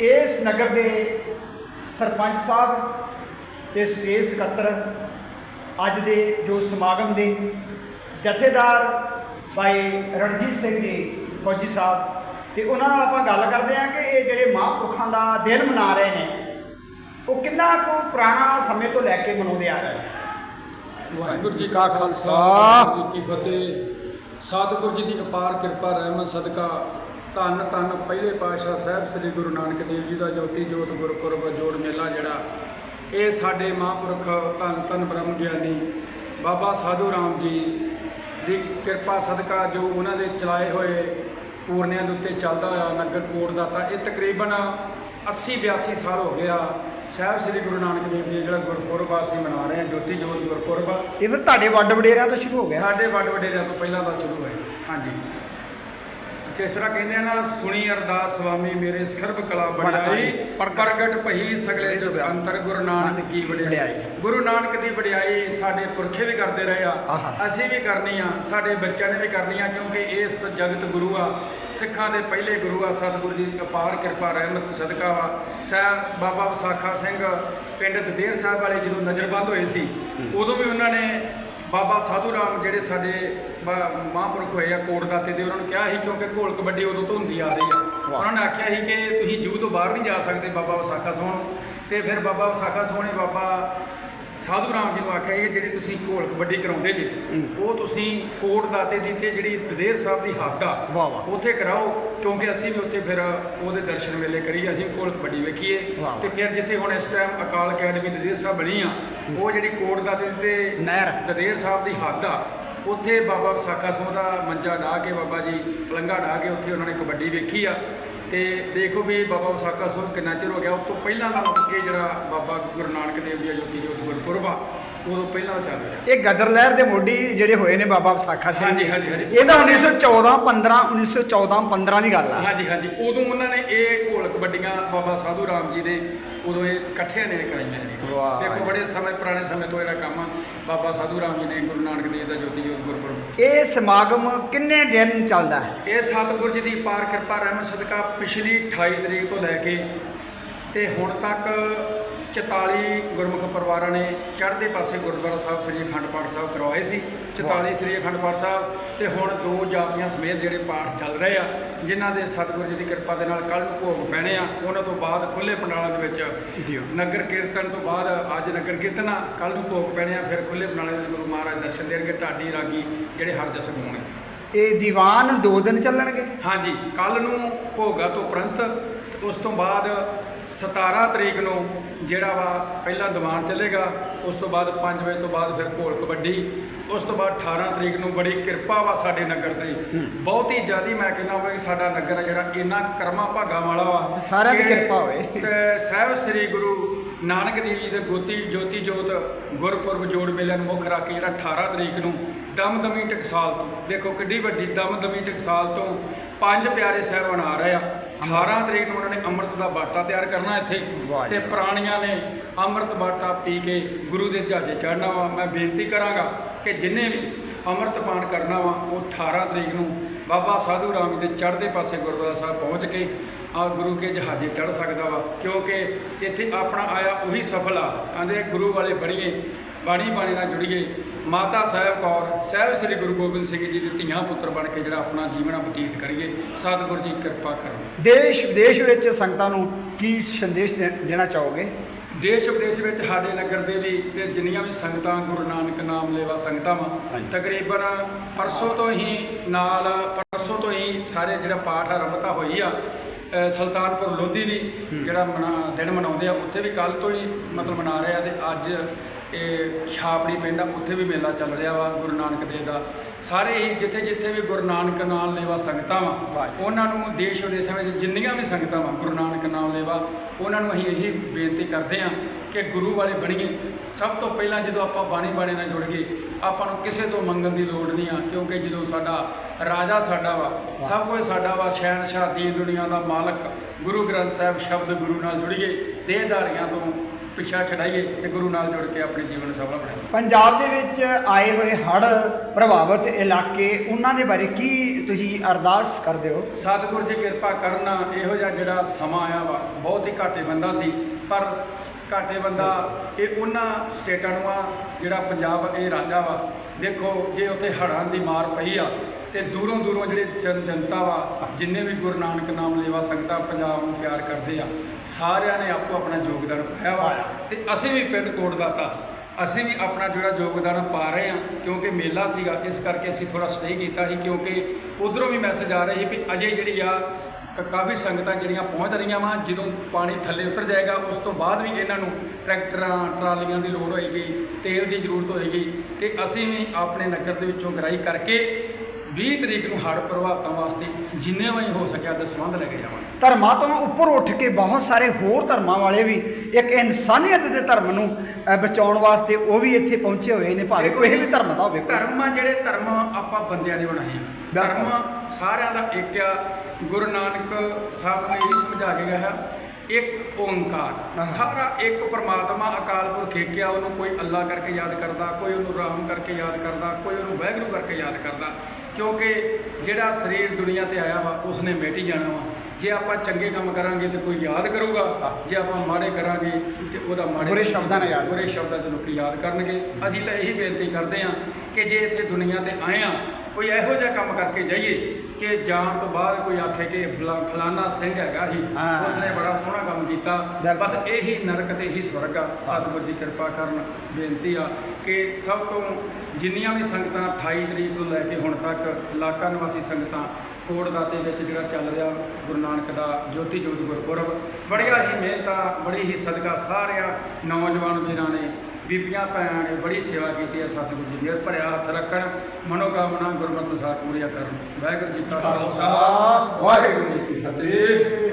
ਇਸ ਨਗਰ ਦੇ ਸਰਪੰਚ ਸਾਹਿਬ ਤੇ ਸਟੇਜ ਸਕੱਤਰ ਅੱਜ ਦੇ ਜੋ ਸਮਾਗਮ ਦੇ ਜਥੇਦਾਰ ਭਾਈ ਰਣਜੀਤ ਸਿੰਘ ਜੀ ਫੌਜੀ ਸਾਹਿਬ ਤੇ ਉਹਨਾਂ ਨਾਲ ਆਪਾਂ ਗੱਲ ਕਰਦੇ ਹਾਂ ਕਿ ਇਹ ਜਿਹੜੇ ਮਹਾਂਪੁਰਖਾਂ ਦਾ ਦਿਨ ਮਨਾ ਰਹੇ ਨੇ ਉਹ ਕਿੰਨਾ ਕੁ ਪੁਰਾਣਾ ਸਮੇਂ ਤੋਂ ਲੈ ਕੇ ਮਨਾਉਂਦੇ ਆ ਰਹੇ ਵਾਹਿਗੁਰੂ ਜੀ ਕਾ ਖਾਲਸਾ ਜੀ ਕੀ ਫਤਿਹ। ਸਤਿਗੁਰੂ ਜੀ ਦੀ ਅਪਾਰ ਕਿਰਪਾ ਰਹਿਮਤ ਸਦਕਾ ਧੰਨ ਧੰਨ ਪਹਿਲੇ ਪਾਤਸ਼ਾਹ ਸਾਹਿਬ ਸ੍ਰੀ ਗੁਰੂ ਨਾਨਕ ਦੇਵ ਜੀ ਦਾ ਜੋਤੀ ਜੋਤ ਗੁਰਪੁਰਬ ਜੋੜ ਮੇਲਾ ਜਿਹੜਾ ਇਹ ਸਾਡੇ ਮਹਾਂਪੁਰਖ ਧੰਨ ਧੰਨ ਬ੍ਰਹਮ ਗਿਆਨੀ ਬਾਬਾ ਸਾਧੂ ਰਾਮ ਜੀ ਦੀ ਕਿਰਪਾ ਸਦਕਾ ਜੋ ਉਹਨਾਂ ਦੇ ਚਲਾਏ ਹੋਏ ਪੂਰਨਿਆਂ ਦੇ ਉੱਤੇ ਚੱਲਦਾ ਹੋਇਆ ਨਗਰ ਕੋਟ ਦਾ ਤਾਂ ਇਹ ਤਕਰੀਬਨ 80 82 ਸਾਲ ਹੋ ਗਿਆ ਸਾਹਿਬ ਸ੍ਰੀ ਗੁਰੂ ਨਾਨਕ ਦੇਵ ਜੀ ਜਿਹੜਾ ਗੁਰਪੁਰਬ ਅਸੀਂ ਮਨਾ ਰਹੇ ਹਾਂ ਜੋਤੀ ਜੋਤ ਗੁਰਪੁਰਬ। ਇਹ ਫਿਰ ਤੁਹਾਡੇ ਵੱਡ ਵਡੇਰਿਆਂ ਤੋਂ ਸ਼ੁਰੂ ਹੋ ਗਿਆ। ਸਾਡੇ ਵੱਡ ਵਡੇਰਿਆਂ ਤੋਂ ਪਹਿਲਾਂ ਦਾ ਸ਼ੁਰੂ ਹੋਇਆ ਹਾਂਜੀ। ਜਿਸ ਤਰ੍ਹਾਂ ਕਹਿੰਦੇ ਆ ਨਾ ਸੁਣੀ ਅਰਦਾਸ ਸੁਆਮੀ ਮੇਰੇ ਸਰਬ ਕਲਾ ਬੜਾਈ ਪ੍ਰਗਟ ਭਈ ਸਗਲੇ ਜੁਗ ਅੰਤਰ ਗੁਰੂ ਨਾਨਕ ਕੀ ਵਡਿਆਈ। ਗੁਰੂ ਨਾਨਕ ਦੀ ਵਡਿਆਈ ਸਾਡੇ ਪੁਰਖੇ ਵੀ ਕਰਦੇ ਰਹੇ ਆ। ਅਸੀਂ ਵੀ ਕਰਨੀ ਆ ਸਾਡੇ ਬੱਚਿਆਂ ਨੇ ਵੀ ਕਰਨੀ ਆ ਕਿਉਂਕਿ ਇਸ ਜਗਤ ਗੁਰੂ ਆ। ਸਿੱਖਾਂ ਦੇ ਪਹਿਲੇ ਗੁਰੂ ਆ ਸਤਿਗੁਰੂ ਜੀ ਦੀ ਅਪਾਰ ਕਿਰਪਾ ਰਹਿਮਤ ਸਦਕਾ ਵਾ। ਸਾਹਿਬ ਬਾਬਾ ਵਿਸਾਖਾ ਸਿੰਘ ਪਿੰਡ ਦਦੇਰ ਸਾਹਿਬ ਵਾਲੇ ਜਦੋਂ ਨਜ਼ਰਬੰਦ ਹੋਏ ਸੀ ਉਦੋਂ ਵੀ ਉਹਨਾਂ ਨੇ ਬਾਬਾ ਸਾਧੂ ਰਾਮ ਜਿਹੜੇ ਸਾਡੇ ਮਹਾਂਪੁਰਖ ਹੋਏ ਆ ਕੋਟ ਦਾਤੇ ਦੇ ਉਹਨਾਂ ਨੂੰ ਕਿਹਾ ਸੀ ਕਿਉਂਕਿ ਘੋਲ ਕਬੱਡੀ ਉਦੋਂ ਤੋਂ ਹੁੰਦੀ ਆ ਰਹੀ ਆ। ਉਹਨਾਂ ਨੇ ਆਖਿਆ ਸੀ ਕਿ ਤੁਸੀਂ ਜੂ ਤੋਂ ਬਾਹਰ ਨਹੀਂ ਜਾ ਸਕਦੇ ਬਾਬਾ ਵਿਸਾਖਾ ਸੋਹਣ ਤੇ ਫਿਰ ਬਾਬਾ ਵਿਸਾਖਾ ਸੋਹਣੇ ਬਾਬਾ ਸਾਧੂ ਰਾਮ ਜੀ ਨੂੰ ਆਖਿਆ ਇਹ ਜਿਹੜੀ ਤੁਸੀਂ ਘੋਲ ਕਬੱਡੀ ਕਰਾਉਂਦੇ ਜੇ ਉਹ ਤੁਸੀਂ ਕੋਟ ਦਾਤੇ ਦੀ ਤੇ ਜਿਹੜੀ ਦਦੇਰ ਸਾਹਿਬ ਦੀ ਹੱਦ ਆ। ਉੱਥੇ ਕਰਾਓ ਕਿਉਂਕਿ ਅਸੀਂ ਵੀ ਉੱਥੇ ਫਿਰ ਉਹਦੇ ਦਰਸ਼ਨ ਮੇਲੇ ਕਰੀਏ ਅਸੀਂ ਘੋਲ ਕਬੱਡੀ ਵੇਖੀਏ। ਤੇ ਫਿਰ ਜਿੱਥੇ ਹੁਣ ਇਸ ਟਾਈਮ ਅਕਾਲ ਅਕੈਡਮੀ ਦਦੇਰ ਸਾਹਿਬ ਬਣੀ ਆ ਉਹ ਜਿਹੜੀ ਕੋਟ ਦਾਤੇ ਦੀ ਤੇ ਨਹਿਰ। ਦਦੇਰ ਸਾਹਿਬ ਦੀ ਹੱਦ ਆ ਉੱਥੇ ਬਾਬਾ ਵਿਸਾਖਾ ਸਿੰਘ ਦਾ ਮੰਜਾ ਢਾ ਕੇ ਬਾਬਾ ਜੀ ਪਲੰਗਾ ਢਾ ਕੇ ਉੱਥੇ ਉਹਨਾਂ ਨੇ ਕਬੱਡੀ ਵੇਖੀ ਆ ਤੇ ਦੇਖੋ ਵੀ ਬਾਬਾ ਵਿਸਾਖਾ ਸਿੰਘ ਕਿੰਨਾ ਚਿਰ ਹੋ ਗਿਆ। ਉਸ ਤੋਂ ਪਹਿਲਾਂ ਦਾ ਇਹ ਜਿਹੜਾ ਬਾਬਾ ਗੁਰੂ ਨਾਨਕ ਦੇਵ ਜੀ ਦਾ ਜੋਤੀ ਜੋਤ ਗੁਰਪੁਰਬ ਆ ਉਦੋਂ ਪਹਿਲਾਂ ਚੱਲ ਰਿਹਾ। ਇਹ ਗਦਰ ਲਹਿਰ ਦੇ ਮੋਢੀ ਜਿਹੜੇ ਹੋਏ ਨੇ ਬਾਬਾ ਵਿਸਾਖਾ ਸਿੰਘ ਹਾਂਜੀ, ਜੀ। ਹਾਂਜੀ, ਹਾਂਜੀ। ਇਹ ਤਾਂ 1914 15 1914 15 ਦੀ ਗੱਲ ਆ। ਹਾਂਜੀ ਹਾਂਜੀ। ਉਦੋਂ ਉਹਨਾਂ ਨੇ ਇਹ ਘੋਲ ਕਬੱਡੀਆਂ ਬਾਬਾ ਸਾਧੂ ਰਾਮ ਜੀ ਦੇ ਉਦੋਂ ਇਹ ਇਕੱਠਿਆਂ ਨੇ ਕਰਾਈਆਂ ਨੇ। ਵਾਹ। ਦੇਖੋ ਬੜੇ ਸਮੇਂ ਪੁਰਾਣੇ ਸਮੇਂ ਤੋਂ ਜਿਹੜਾ ਕੰਮ ਆ। ਬਾਬਾ ਸਾਧੂ ਰਾਮ ਜੀ ਨੇ ਗੁਰੂ ਨਾਨਕ ਦੇਵ ਦਾ ਜੋਤੀ ਜੋਤ ਗੁਰਪੁਰਬ। ਇਹ ਸਮਾਗਮ ਕਿੰਨੇ ਦਿਨ ਚੱਲਦਾ ਹੈ? ਇਹ ਸਤਿਗੁਰ ਜੀ ਦੀ ਪਾਰ ਕਿਰਪਾ ਰਹਿਮਤ ਸਦਕਾ ਪਿਛਲੀ 28 ਤਰੀਕ ਤੋਂ ਲੈ ਕੇ ਤੇ ਹੁਣ ਤੱਕ 44 ਗੁਰਮੁਖ ਪਰਿਵਾਰਾਂ ਨੇ ਚੜ੍ਹਦੇ ਪਾਸੇ ਗੁਰਦੁਆਰਾ ਸਾਹਿਬ ਸ੍ਰੀ ਅਖੰਡ ਪਾਠ ਸਾਹਿਬ ਕਰਵਾਏ ਸੀ। 44 ਸ੍ਰੀ ਅਖੰਡ ਪਾਠ ਸਾਹਿਬ ਤੇ ਹੁਣ ਦੋ ਜਾਪੀਆਂ ਸਮੇਤ ਜਿਹੜੇ ਪਾਠ ਚੱਲ ਰਹੇ ਆ ਜਿਨ੍ਹਾਂ ਦੇ ਸਤਿਗੁਰ ਜੀ ਦੀ ਕਿਰਪਾ ਦੇ ਨਾਲ ਕੱਲ ਨੂੰ ਭੋਗ ਪੈਣੇ ਆ ਉਹਨਾਂ ਤੋਂ ਬਾਅਦ ਖੁੱਲੇ ਪੰਡਾਲਾਂ ਦੇ। ਵਿੱਚ ਨਗਰ ਕੀਰਤਨ ਤੋਂ ਬਾਅਦ ਅੱਜ ਨਗਰ ਕੀਰਤਨ ਆ ਕੱਲ ਨੂੰ ਭੋਗ ਪੈਣੇ ਆ ਫਿਰ ਖੁੱਲੇ ਪੰਡਾਲਾਂ ਦੇ ਵਿੱਚ ਗੁਰੂ ਮਹਾਰਾਜ ਦਰਸ਼ਨ ਦੇਣਗੇ ਢਾਡੀ ਰਾਗੀ ਜਿਹੜੇ ਹਰ ਜਸ ਗਾਉਣਗੇ ਇਹ ਦੀਵਾਨ ਦੋ ਦਿਨ ਚੱਲਣਗੇ? ਹਾਂਜੀ ਕੱਲ ਨੂੰ ਭੋਗਾ ਤੋਂ ਉਪਰੰਤ ਉਸ ਤੋਂ ਬਾਅਦ 17 ਤਰੀਕ ਨੂੰ ਜਿਹੜਾ ਵਾ ਪਹਿਲਾ ਦੀਵਾਨ ਚੱਲੇਗਾ ਉਸ ਤੋਂ ਬਾਅਦ 5 ਵਜੇ ਤੋਂ ਬਾਅਦ ਫਿਰ ਘੋਲ ਕਬੱਡੀ ਉਸ ਤੋਂ ਬਾਅਦ 18 ਤਰੀਕ ਨੂੰ ਬੜੀ ਕਿਰਪਾ ਵਾ ਸਾਡੇ ਨਗਰ ਤੇ ਬਹੁਤ ਹੀ ਜ਼ਿਆਦੀ ਮੈਂ ਕਹਿੰਦਾ ਹੋਵੇ ਕਿ ਸਾਡਾ ਨਗਰ ਆ ਜਿਹੜਾ ਇੰਨਾ ਕਰਮਾ ਭਾਗਾ ਵਾਲਾ ਵਾ ਸਾਰਿਆਂ ਦੀ ਕਿਰਪਾ ਹੋਵੇ। ਸਾਹਿਬ ਸ੍ਰੀ ਗੁਰੂ ਨਾਨਕ ਦੇਵ ਜੀ ਦੇ ਗੋਤੀ ਜੋਤੀ ਜੋਤ ਗੁਰਪੁਰਬ ਜੋੜ ਮੇਲਿਆਂ ਨੂੰ ਮੁੱਖ ਰੱਖ ਕੇ ਜਿਹੜਾ 18 ਤਰੀਕ ਨੂੰ ਦਮਦਮੀ ਟਕਸਾਲ ਤੋਂ ਦੇਖੋ ਕਿੱਡੀ ਵੱਡੀ ਦਮਦਮੀ ਟਕਸਾਲ ਤੋਂ ਪੰਜ ਪਿਆਰੇ ਸਾਹਿਬਾਨ ਆ ਰਹੇ ਆ। 18 ਤਰੀਕ ਨੂੰ ਉਹਨਾਂ ਨੇ ਅੰਮ੍ਰਿਤ ਦਾ ਬਾਟਾ ਤਿਆਰ ਕਰਨਾ ਇੱਥੇ। ਤੇ ਪ੍ਰਾਣੀਆਂ ਨੇ ਅੰਮ੍ਰਿਤ ਬਾਟਾ ਪੀ ਕੇ ਗੁਰੂ ਦੇ ਜਹਾਜ਼ੇ ਚੜ੍ਹਨਾ ਵਾ। ਮੈਂ ਬੇਨਤੀ ਕਰਾਂਗਾ ਕਿ ਜਿੰਨੇ ਵੀ ਅੰਮ੍ਰਿਤ ਪਾਨ ਕਰਨਾ ਵਾ ਉਹ 18 ਤਰੀਕ ਨੂੰ ਬਾਬਾ ਸਾਧੂ ਰਾਮ ਜੀ ਦੇ ਚੜ੍ਹਦੇ ਪਾਸੇ ਗੁਰਦੁਆਰਾ ਸਾਹਿਬ ਪਹੁੰਚ ਕੇ ਆ ਗੁਰੂ ਕੇ ਜਹਾਜ਼ੇ ਚੜ੍ਹ ਸਕਦਾ ਵਾ। ਕਿਉਂਕਿ ਇੱਥੇ ਆਪਣਾ ਆਇਆ ਉਹੀ ਸਫਲ ਆ। ਆਂਦੇ ਗੁਰੂ ਵਾਲੇ ਬੜੀਏ ਬਾਣੀ ਬਾਣੀ ਨਾਲ ਜੁੜੀਏ। ਮਾਤਾ ਸਾਹਿਬ ਕੌਰ ਸਾਹਿਬ ਸ੍ਰੀ ਗੁਰੂ ਗੋਬਿੰਦ ਸਿੰਘ ਜੀ ਦੇ ਧੀਆਂ ਪੁੱਤਰ ਬਣ ਕੇ ਜਿਹੜਾ ਆਪਣਾ ਜੀਵਨ ਬਤੀਤ ਕਰੀਏ। ਸਤਿਗੁਰੂ ਜੀ ਕਿਰਪਾ ਕਰੋ। ਦੇਸ਼ ਵਿਦੇਸ਼ ਵਿੱਚ ਸੰਗਤਾਂ ਨੂੰ ਕੀ ਸੰਦੇਸ਼ ਦੇਣਾ ਚਾਹੋਗੇ? ਦੇਸ਼ ਵਿਦੇਸ਼ ਵਿੱਚ ਸਾਡੇ ਨਗਰ ਦੇ ਵੀ ਤੇ ਜਿੰਨੀਆਂ ਵੀ ਸੰਗਤਾਂ ਗੁਰੂ ਨਾਨਕ ਨਾਮ ਲੈਵਾ ਸੰਗਤਾਂ ਵਾ। ਤਕਰੀਬਨ ਪਰਸੋਂ ਤੋਂ ਹੀ ਨਾਲ ਪਰਸੋਂ ਤੋਂ ਹੀ ਸਾਰੇ ਜਿਹੜਾ ਪਾਠ ਆਰੰਭਤਾ ਹੋਈ ਆ ਸੁਲਤਾਨਪੁਰ ਲੋਧੀ ਵੀ ਜਿਹੜਾ ਮਨਾ ਦਿਨ ਮਨਾਉਂਦੇ ਆ ਉੱਥੇ ਵੀ ਕੱਲ ਤੋਂ ਹੀ ਮਤਲਬ ਮਨਾ ਰਹੇ ਆ ਤੇ ਅੱਜ ਇਹ ਛਾਪੜੀ ਪਿੰਡ ਆ ਉੱਥੇ ਵੀ ਮੇਲਾ ਚੱਲ ਰਿਹਾ ਵਾ ਗੁਰੂ ਨਾਨਕ ਦੇਵ ਦਾ ਸਾਰੇ ਹੀ ਜਿੱਥੇ ਜਿੱਥੇ ਵੀ ਗੁਰੂ ਨਾਨਕ ਨਾਮ ਲੈਵਾ ਸੰਗਤਾਂ ਵਾ। ਉਹਨਾਂ ਨੂੰ ਦੇਸ਼ ਵਿਦੇਸ਼ਾਂ ਵਿੱਚ ਜਿੰਨੀਆਂ ਵੀ ਸੰਗਤਾਂ ਵਾ ਗੁਰੂ ਨਾਨਕ ਨਾਮ ਲੈਵਾ ਉਹਨਾਂ ਨੂੰ ਅਸੀਂ ਇਹੀ ਬੇਨਤੀ ਕਰਦੇ ਹਾਂ ਕਿ ਗੁਰੂ ਵਾਲੇ ਬਣੀਏ ਸਭ ਤੋਂ ਪਹਿਲਾਂ ਜਦੋਂ ਆਪਾਂ ਬਾਣੀ ਬਾਣੇ ਨਾਲ ਜੁੜ ਗਏ ਆਪਾਂ ਨੂੰ ਕਿਸੇ ਤੋਂ ਮੰਗਣ ਦੀ ਲੋੜ ਨਹੀਂ ਆ ਕਿਉਂਕਿ ਜਦੋਂ ਸਾਡਾ ਰਾਜਾ ਸਾਡਾ ਵਾ ਸਭ ਕੁਝ ਸਾਡਾ ਵਾ ਸ਼ਹਿਨशाह ਦੀ ਦੁਨੀਆ ਦਾ ਮਾਲਕ ਗੁਰੂ ਗ੍ਰੰਥ ਸਾਹਿਬ ਸ਼ਬਦ ਗੁਰੂ ਨਾਲ ਜੁੜੀਏ ਦੇਹਧਾਰੀਆਂ ਤੋਂ ਪਿੱਛਾ ਛਡਾਈਏ ਤੇ ਗੁਰੂ ਨਾਲ ਜੁੜ ਕੇ ਆਪਣੇ ਜੀਵਨ ਨੂੰ ਸਫਲ ਬਣਾਈਏ। ਪੰਜਾਬ ਦੇ ਵਿੱਚ ਆਏ ਹੋਏ ਹੜ੍ਹ ਪ੍ਰਭਾਵਿਤ ਇਲਾਕੇ ਉਹਨਾਂ ਦੇ ਬਾਰੇ ਕੀ ਤੁਸੀਂ ਅਰਦਾਸ ਕਰਦੇ ਹੋ? ਸਤਿਗੁਰ ਜੀ ਕਿਰਪਾ ਕਰਨਾ ਇਹੋ ਜਿਹਾ ਜਿਹੜਾ ਸਮਾਂ ਆਇਆ ਵਾ ਬਹੁਤ ਹੀ ਘਾਟੇ ਬੰਦਾ ਸੀ ਪਰ ਘਾਟੇ ਬੰਦਾ ਇਹ ਉਹਨਾਂ ਸਟੇਟਾਂ ਨੂੰ ਆ ਜਿਹੜਾ ਪੰਜਾਬ ਇਹ ਰਾਜਾ ਵਾ। ਦੇਖੋ ਜੇ ਉੱਥੇ ਹੜ੍ਹਾਂ ਦੀ ਮਾਰ ਪਈ ਆ ਤੇ ਦੂਰੋਂ ਦੂਰੋਂ ਜਿਹੜੇ ਜਨ ਜਨਤਾ ਵਾ ਜਿੰਨੇ ਵੀ ਗੁਰੂ ਨਾਨਕ ਨਾਮ ਲੇਵਾ ਸੰਗਤਾਂ ਪੰਜਾਬ ਨੂੰ ਪਿਆਰ ਕਰਦੇ ਆ ਸਾਰਿਆਂ ਨੇ ਆਪੋ ਆਪਣਾ ਯੋਗਦਾਨ ਪਾਇਆ ਵਾ। ਤੇ ਅਸੀਂ ਵੀ ਪਿੰਡ ਕੋਟ ਦਾਤਾ ਅਸੀਂ ਵੀ ਆਪਣਾ ਜਿਹੜਾ ਯੋਗਦਾਨ ਪਾ ਰਹੇ ਹਾਂ ਕਿਉਂਕਿ ਮੇਲਾ ਸੀਗਾ ਇਸ ਕਰਕੇ ਅਸੀਂ ਥੋੜਾ ਸਟੇ ਕੀਤਾ ਸੀ ਕਿਉਂਕਿ ਉਧਰੋਂ ਵੀ ਮੈਸੇਜ ਆ ਰਹੇ ਸੀ ਵੀ ਅਜੇ ਜਿਹੜੀ ਆ ਕਾਫੀ ਸੰਗਤਾਂ ਜਿਹੜੀਆਂ ਪਹੁੰਚ ਰਹੀਆਂ ਵਾ ਜਦੋਂ ਪਾਣੀ ਥੱਲੇ ਉਤਰ ਜਾਏਗਾ ਉਸ ਤੋਂ ਬਾਅਦ ਵੀ ਇਹਨਾਂ ਨੂੰ ਟਰੈਕਟਰਾਂ ਟਰਾਲੀਆਂ ਦੀ ਲੋੜ ਹੋਏਗੀ ਤੇਲ ਦੀ ਜ਼ਰੂਰਤ ਹੋਏਗੀ। ਤੇ ਅਸੀਂ ਵੀ ਆਪਣੇ ਨਗਰ ਦੇ ਵਿੱਚੋਂ ਗਰਾਈ ਕਰਕੇ 20 ਤਰੀਕ ਨੂੰ ਹੜ੍ਹ ਪ੍ਰਭਾਵਿਤਾਂ ਵਾਸਤੇ ਜਿੰਨੇ ਵੀ ਹੋ ਸਕਿਆ ਦਸਵੰਧ ਲੈ ਕੇ ਜਾਵਾਂਗੇ। ਧਰਮਾਂ ਤੋਂ ਉੱਪਰ ਉੱਠ ਕੇ ਬਹੁਤ ਸਾਰੇ ਹੋਰ ਧਰਮਾਂ ਵਾਲੇ ਵੀ ਇੱਕ ਇਨਸਾਨੀਅਤ ਦੇ ਧਰਮ ਨੂੰ ਅ, ਬਚਾਉਣ ਵਾਸਤੇ ਉਹ ਵੀ ਇੱਥੇ ਪਹੁੰਚੇ ਹੋਏ ਨੇ ਭਾਵੇਂ ਕੋਈ ਵੀ ਧਰਮ ਦਾ ਹੋਵੇ। ਧਰਮ ਆ ਜਿਹੜੇ ਧਰਮ ਆਪਾਂ ਬੰਦਿਆਂ ਨੇ ਬਣਾਏ ਆ। ਧਰਮ ਸਾਰਿਆਂ ਦਾ ਇੱਕ ਆ ਗੁਰੂ ਨਾਨਕ ਸਾਹਿਬ ਨੇ ਇਹ ਸਮਝਾ ਕੇ ਗਿਆ ਹੈ ਇੱਕ ਓੰਕਾਰ। ਹਾਂ। ਸਾਰਾ ਇੱਕ ਪਰਮਾਤਮਾ ਅਕਾਲ ਪੁਰਖ ਇੱਕ ਆ ਉਹਨੂੰ ਕੋਈ ਅੱਲਾ ਕਰਕੇ ਯਾਦ ਕਰਦਾ ਕੋਈ ਉਹਨੂੰ ਰਾਮ ਕਰਕੇ ਯਾਦ ਕਰਦਾ ਕੋਈ ਉਹਨੂੰ ਵਾਹਿਗੁਰੂ ਕਰਕੇ ਯਾਦ ਕਰਦਾ। ਕਿਉਂਕਿ ਜਿਹੜਾ ਸਰੀਰ ਦੁਨੀਆ ਤੇ ਆਇਆ ਵਾ ਉਸਨੇ ਮਿਟ ਹੀ ਜਾਣਾ ਵਾ। ਜੇ ਆਪਾਂ ਚੰਗੇ ਕੰਮ ਕਰਾਂਗੇ ਤੇ ਕੋਈ ਯਾਦ ਕਰੂਗਾ ਜੇ ਆਪਾਂ ਮਾੜੇ ਕਰਾਂਗੇ ਤੇ ਉਹਦਾ ਮਾੜੇ ਬੁਰੇ ਸ਼ਬਦਾਂ ਨਾਲ ਯਾਦ ਬੁਰੇ ਸ਼ਬਦਾਂ ਚ ਲੋਕੀ ਯਾਦ ਕਰਨਗੇ। ਅਸੀਂ ਤਾਂ ਇਹੀ ਬੇਨਤੀ ਕਰਦੇ ਹਾਂ ਕਿ ਜੇ ਇੱਥੇ ਦੁਨੀਆ ਤੇ ਆਏ ਆ ਕੋਈ ਇਹੋ ਜਿਹਾ ਕੰਮ ਕਰਕੇ ਜਾਈਏ ਕਿ ਜਾਣ ਤੋਂ ਬਾਅਦ ਕੋਈ ਆਖੇ ਕਿ ਫਲਾ- ਫਲਾਨਾ ਸਿੰਘ ਹੈਗਾ ਸੀ ਹਾਂ। ਉਸਨੇ ਬੜਾ ਸੋਹਣਾ ਕੰਮ ਕੀਤਾ। ਬਸ ਇਹੀ ਨਰਕ ਤੇ ਇਹੀ ਸਵਰਗ ਆ। ਸਤਿਗੁਰ ਜੀ ਕਿਰਪਾ ਕਰਨ ਬੇਨਤੀ ਆ ਕਿ ਸਭ ਤੋਂ ਜਿੰਨੀਆਂ ਵੀ ਸੰਗਤਾਂ 28 ਤਰੀਕ ਤੋਂ ਲੈ ਕੇ ਹੁਣ ਤੱਕ ਇਲਾਕਾ ਨਿਵਾਸੀ ਸੰਗਤਾਂ ਕੋਟ ਦਾਤੇ ਵਿੱਚ ਜਿਹੜਾ ਚੱਲ ਰਿਹਾ ਗੁਰੂ ਨਾਨਕ ਦਾ ਜੋਤੀ ਜੋਤ ਗੁਰਪੁਰਬ, ਬੜੀਆਂ ਹੀ ਮਿਹਨਤਾਂ, ਬੜੀ ਹੀ ਸਦਕਾ ਸਾਰਿਆਂ ਨੌਜਵਾਨ ਵੀਰਾਂ ਨੇ, ਬੀਬੀਆਂ ਭੈਣਾਂ ਨੇ ਬੜੀ ਸੇਵਾ ਕੀਤੀ ਹੈ ਸਤਿਗੁਰੂ ਜੀ ਮਿਹਰ, ਭਰਿਆ ਹੱਥ ਰੱਖਣ, ਮਨੋਕਾਮਨਾ ਗੁਰਮਤਿ ਅਨੁਸਾਰ ਪੂਰੀਆਂ ਕਰਨ। ਵਾਹਿਗੁਰੂ ਜੀ ਕਾ ਖਾਲਸਾ, ਵਾਹਿਗੁਰੂ ਜੀ ਕੀ ਫਤਿਹ।